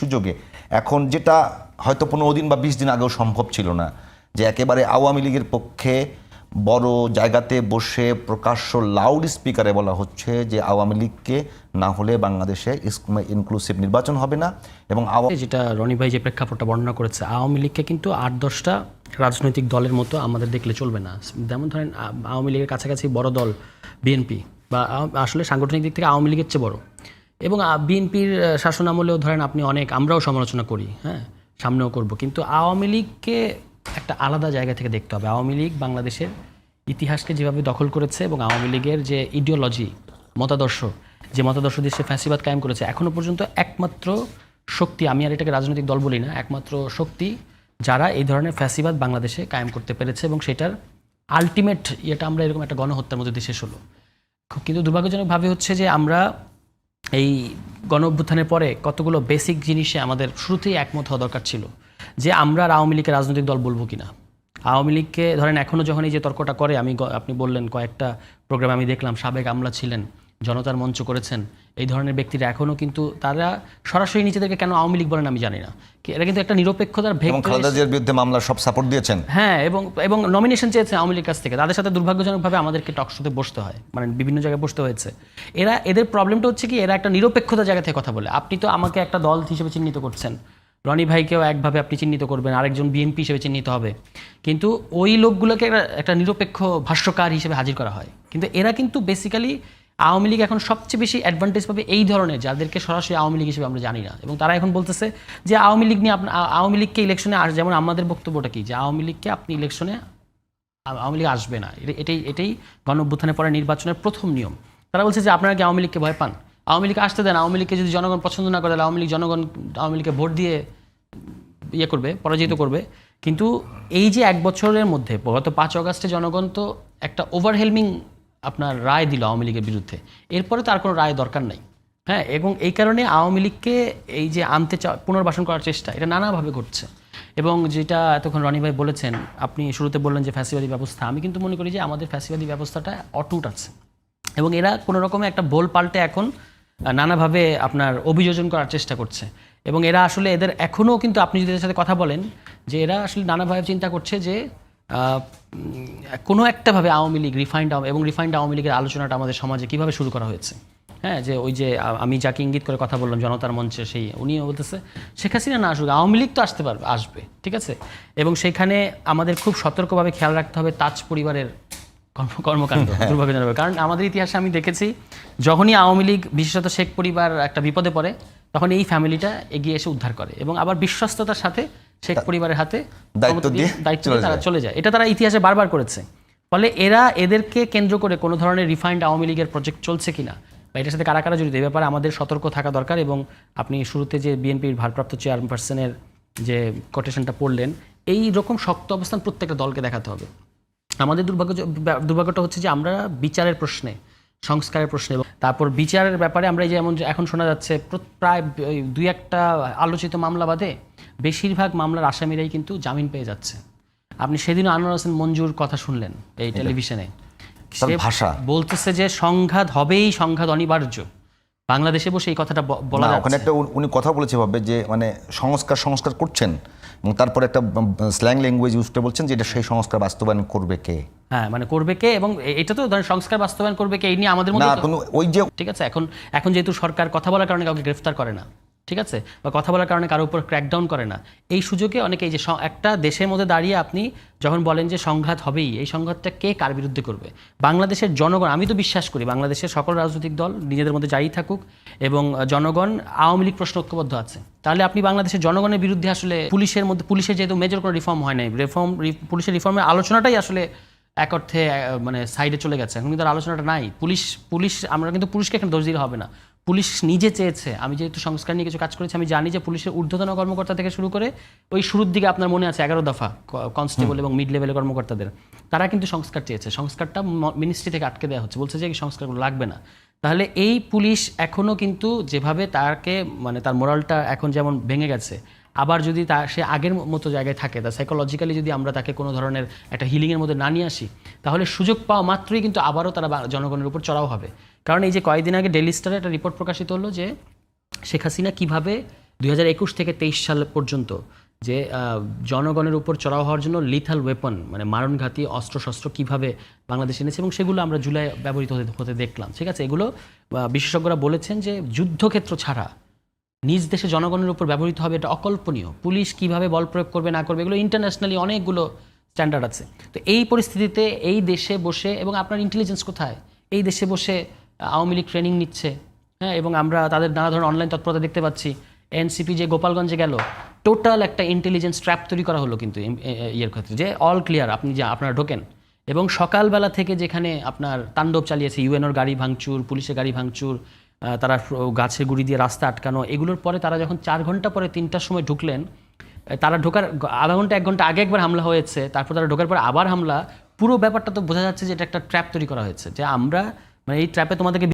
সুযোগে। এখন যেটা হয়তো পনেরো দিন বা বিশ দিন আগেও সম্ভব ছিল না, যে একেবারে আওয়ামী লীগের পক্ষে বড় জায়গাতে বসে প্রকাশ্য লাউড স্পিকারে বলা হচ্ছে যে আওয়ামী লীগকে না হলে বাংলাদেশে ইনক্লুসিভ নির্বাচন হবে না এবং যেটা রনি ভাই যে প্রেক্ষাপটটা বর্ণনা করেছে, আওয়ামী লীগকে কিন্তু আট দশটা রাজনৈতিক দলের মতো আমাদের দেখলে চলবে না। যেমন ধরেন আওয়ামী লীগের কাছাকাছি বড় দল বিএনপি বা আসলে সাংগঠনিক দিক থেকে আওয়ামী লীগের চেয়ে বড়। এবং বিএনপির শাসন আমলেও ধরেন আপনি অনেক, আমরাও সমালোচনা করি হ্যাঁ সামনেও করব। কিন্তু আওয়ামী লীগকে একটা আলাদা জায়গা থেকে দেখতে হবে। আওয়ামী লীগ বাংলাদেশের ইতিহাসকে যেভাবে দখল করেছে এবং আওয়ামী লীগের যে ইডিওলজি মতাদর্শ, যে মতাদর্শ দিয়ে সে ফ্যাসিবাদ কায়েম করেছে এখনও পর্যন্ত একমাত্র শক্তি, আমি আর এটাকে রাজনৈতিক দল বলি না, একমাত্র শক্তি যারা এই ধরনের ফ্যাসিবাদ বাংলাদেশে কায়েম করতে পেরেছে এবং সেটার আলটিমেট ইয়েটা আমরা এরকম একটা গণহত্যার মধ্যে দিয়ে শেষ হলো। কিন্তু দুর্ভাগ্যজনকভাবে হচ্ছে যে আমরা এই গণ অভ্যুত্থানের পরে কতগুলো বেসিক জিনিসে আমাদের শুরুতেই একমত হওয়া দরকার ছিল যে আমরা আওয়ামী লীগকে রাজনৈতিক দল বলব কি না আওয়ামী লীগকে ধরেন এখনও যখন এই যে তর্কটা করে, আমি আপনি বললেন কয়েকটা প্রোগ্রাম আমি দেখলাম, সাবেক আমলা ছিলেন জনতার মঞ্চ করেছেন এই ধরনের ব্যক্তিরা এখনও কিন্তু তারা সরাসরি নিজেদেরকে কেন আওয়ামী লীগ বলেন আমি জানি না। এরা কিন্তু একটা নিরপেক্ষতার ভেগ খালেদা জিয়ার বিরুদ্ধে মামলা সব সাপোর্ট দিয়েছেন। হ্যাঁ এবং এবং নমিনেশন চেয়েছে আওয়ামী লীগ কাছ থেকে। তাদের সাথে দুর্ভাগ্যজনকভাবে আমাদেরকে টকশোতে বসতে হয় মানে বিভিন্ন জায়গায় বসতে হয়েছে। এরা এদের প্রবলেমটা হচ্ছে কি এরা একটা নিরপেক্ষতা জায়গা থেকে কথা বলে। আপনি তো আমাকে একটা দল হিসেবে চিহ্নিত করছেন। রনি ভাইকেও একভাবে আপনি চিহ্নিত করবেন আরেকজন বিএনপি হিসেবে চিহ্নিত হবে। কিন্তু ওই লোকগুলোকে একটা নিরপেক্ষ ভাষ্যকার হিসেবে হাজির করা হয়। কিন্তু এরা কিন্তু বেসিক্যালি আওয়ামী লীগ এখন সবচেয়ে বেশি অ্যাডভান্টেজ পাবে এই ধরনের, যাদেরকে সরাসরি আওয়ামী লীগ হিসেবে আমরা জানি না। এবং তারা এখন বলতেছে যে আওয়ামী লীগ নিয়ে আওয়ামী লীগকে ইলেকশনে আস যেমন আমাদের বক্তব্যটা কি? যে আওয়ামী লীগকে আপনি ইলেকশনে আওয়ামী লীগ আসবে না। এটা- এটাই এটাই গণ অভ্যুত্থানের পরে নির্বাচনের প্রথম নিয়ম। তারা বলছে যে আপনারা কি আওয়ামী লীগকে ভয় পান? আওয়ামী লীগ আসতে দেন, আওয়ামী লীগকে যদি জনগণ পছন্দ না করে, তাহলে আওয়ামী লীগ জনগণ, আওয়ামী লীগকে ভোট দিয়ে ইয়ে করবে, পরাজিত করবে। কিন্তু এই যে এক বছরের মধ্যে, গত পাঁচ অগাস্টে জনগণ তো একটা ওভারহেলমিং আপনার রায় দিল আওয়ামী লীগের বিরুদ্ধে। এরপরে তার কোনো রায় দরকার নাই। হ্যাঁ এবং এই কারণে আওয়ামী লীগকে এই যে আনতে চা পুনর্বাসন করার চেষ্টা, এটা নানাভাবে ঘটছে। এবং যেটা এতক্ষণ রনি ভাই বলেছেন, আপনি শুরুতে বললেন যে ফ্যাসিবাদী ব্যবস্থা, আমি কিন্তু মনে করি যে আমাদের ফ্যাসিবাদী ব্যবস্থাটা অটুট আছে। এবং এরা কোনো রকমে একটা বোল পাল্টে এখন নানাভাবে আপনার অভিযোজন করার চেষ্টা করছে। এবং এরা আসলে এদের এখনও কিন্তু আপনি যদি এদের সাথে কথা বলেন, যে এরা আসলে নানাভাবে চিন্তা করছে যে কোনো একটাভাবে আওয়ামী লীগ রিফাইন্ড এবং রিফাইন্ড আওয়ামী লীগের আলোচনাটা আমাদের সমাজে কীভাবে শুরু করা হয়েছে? হ্যাঁ যে ওই যে আমি যাকে ইঙ্গিত করে কথা বললাম জনতার মঞ্চে সেই উনিও বলতেছে শেখ হাসিনা না আসুক আওয়ামী লীগ তো আসতে পারবে আসবে ঠিক আছে? এবং সেখানে আমাদের খুব সতর্কভাবে খেয়াল রাখতে হবে তাজ পরিবারের কর্ম- কর্মকাণ্ড দুর্ভাগ্যজনক। কারণ আমাদের ইতিহাসে আমি দেখেছি যখনই আওয়ামী লীগ বিশেষত শেখ পরিবার একটা বিপদে পড়ে তখন এই ফ্যামিলিটা এগিয়ে এসে উদ্ধার করে এবং আবার বিশ্বস্ততার সাথে শেখ পরিবারের হাতে দায়িত্ব দিয়ে দায়িত্ব তারা যায়। চলে যায়। এটা তারা ইতিহাসে বারবার করেছে। ফলে এরা এদেরকে কেন্দ্র করে কোনো ধরনের রিফাইন্ড আওয়ামী লীগের প্রজেক্ট চলছে কিনা বা এটার সাথে কারা কারা জড়িত এই ব্যাপারে আমাদের সতর্ক থাকা দরকার এবং আপনি শুরুতে যে বিএনপির ভারপ্রাপ্ত চেয়ারপারসনের যে কোটেশনটা পড়লেন এই রকম শক্ত অবস্থান প্রত্যেকটা দলকে দেখাতে হবে। আমাদের দুর্ভাগ্য দুর্ভাগ্যটা হচ্ছে যে আমরা বিচারের প্রশ্নে সংস্কারের প্রশ্নে এবং তারপর বিচারের ব্যাপারে আমরা এই যে যেমন এখন শোনা যাচ্ছে প্রায় দুই একটা আলোচিত মামলা বাদে বেশিরভাগ মামলার আসামিরাই কিন্তু জামিন পেয়ে যাচ্ছে। আপনি সেদিন আনোয়ার হোসেন মঞ্জুর কথা শুনলেন এই টেলিভিশনে। সে ভাষা। বলতেছে যে সংঘাত হবেই সংঘাত অনিবার্য। বাংলাদেশে বসে এই কথাটা বলা ওখানে একটা উনি- উনি কথা বলেছে ভাবে যে মানে সংস্কার সংস্কার করছেন এবং তারপরে একটা স্ল্যাং ল্যাঙ্গুয়েজ ইউজ করে বলছেন যে এটা সেই সংস্কার বাস্তবায়ন করবে কে? হ্যাঁ মানে করবে কে এবং এটা তো ধরেন সংস্কার বাস্তবায়ন করবে কে এই নিয়ে আমাদের মধ্যে ওই যে ঠিক আছে এখন এখন যেহেতু সরকার কথা বলার কারণে কাউকে গ্রেফতার করে না। ঠিক আছে? বা কথা বলার কারণে কারোর উপর ক্র্যাকডাউন করে না। এই সুযোগে অনেকে এই যে একটা দেশের মধ্যে দাঁড়িয়ে আপনি যখন বলেন যে সংঘাত হবেই, এই সংঘাতটা কে কার বিরুদ্ধে করবে? বাংলাদেশের জনগণ, আমি তো বিশ্বাস করি, বাংলাদেশের সকল রাজনৈতিক দল নিজেদের মধ্যে যাই থাকুক এবং জনগণ, আওয়ামী লীগ প্রশ্ন ঐক্যবদ্ধ আছে। তাহলে আপনি বাংলাদেশের জনগণের বিরুদ্ধে আসলে পুলিশের মধ্যে পুলিশের যেহেতু মেজর কোনো রিফর্ম হয় নাই রিফর্ম পুলিশের রিফর্মের আলোচনাটাই আসলে এক অর্থে মানে সাইডে চলে গেছে। এখন কিন্তু আর আলোচনাটা নাই। পুলিশ পুলিশ আমরা কিন্তু পুলিশকে এখানে দোষ দিলে হবে না। পুলিশ নিজে চেয়েছে আমি যেহেতু সংস্কার নিয়ে কিছু কাজ করেছি আমি জানি যে পুলিশের ঊর্ধ্বতন কর্মকর্তা থেকে শুরু করে ওই শুরুর দিকে আপনার মনে আছে এগারো দফা কনস্টেবল এবং মিড লেভেলের কর্মকর্তাদের। তারা কিন্তু সংস্কার চেয়েছে। সংস্কারটা মিনিস্ট্রি থেকে আটকে দেওয়া হচ্ছে। বলছে যে এই সংস্কারগুলো লাগবে না। তাহলে এই পুলিশ এখনও কিন্তু যেভাবে তাকে মানে তার মোরালটা এখন যেমন ভেঙে গেছে আবার যদি তা সে আগের মতো জায়গায় থাকে, তা সাইকোলজিক্যালি যদি আমরা তাকে কোনো ধরনের একটা হিলিংয়ের মধ্যে না নিয়ে আসি, তাহলে সুযোগ পাওয়া মাত্রই কিন্তু আবারও তারা জনগণের উপর চড়াও হবে। কারণ এই যে কয়েকদিন আগে ডেলি স্টারে একটা রিপোর্ট প্রকাশিত হলো যে শেখ হাসিনা কীভাবে দু হাজার একুশ থেকে তেইশ সাল পর্যন্ত যে জনগণের উপর চড়াও হওয়ার জন্য লিথাল ওয়েপন মানে মারণঘাতী অস্ত্রশস্ত্র কীভাবে বাংলাদেশ এনেছে এবং সেগুলো আমরা জুলাই ব্যবহৃত হতে হতে দেখলাম, ঠিক আছে? এগুলো বিশেষজ্ঞরা বলেছেন যে যুদ্ধক্ষেত্র ছাড়া নিজ দেশে জনগণের উপর ব্যবহৃত হবে এটা অকল্পনীয়। পুলিশ কীভাবে বল প্রয়োগ করবে, না করবে, এগুলো ইন্টারন্যাশনালি অনেকগুলো স্ট্যান্ডার্ড আছে। তো এই পরিস্থিতিতে এই দেশে বসে এবং আপনার ইন্টেলিজেন্স কোথায়? এই দেশে বসে আওয়ামী লীগ ট্রেনিং নিচ্ছে হ্যাঁ এবং আমরা তাদের নানা ধরনের অনলাইন তৎপরতা দেখতে পাচ্ছি। এনসিপি যে গোপালগঞ্জে গেল টোটাল একটা ইন্টেলিজেন্স ট্র্যাপ তৈরি করা হলো কিন্তু ইয়ের ক্ষেত্রে, যে অল ক্লিয়ার আপনি যে, আপনারা ঢোকেন। এবং সকালবেলা থেকে যেখানে আপনার তাণ্ডব চালিয়েছে ইউএনওর গাড়ি ভাঙচুর, পুলিশের গাড়ি ভাঙচুর তারা গাছের গুড়ি দিয়ে রাস্তা আটকানো, এগুলোর পরে তারা যখন চার ঘণ্টা পরে তিনটার সময় ঢুকলেন তারা ঢোকার আধা ঘণ্টা, এক ঘণ্টা আগে একবার হামলা হয়েছে, তারপর তারা ঢোকার পরে আবার হামলা, পুরো ব্যাপারটা তো বোঝা যাচ্ছে যে এটা একটা ট্র্যাপ তৈরি করা হয়েছে, যে আমরা মানে এই ট্র্যাপে তোমাদেরকে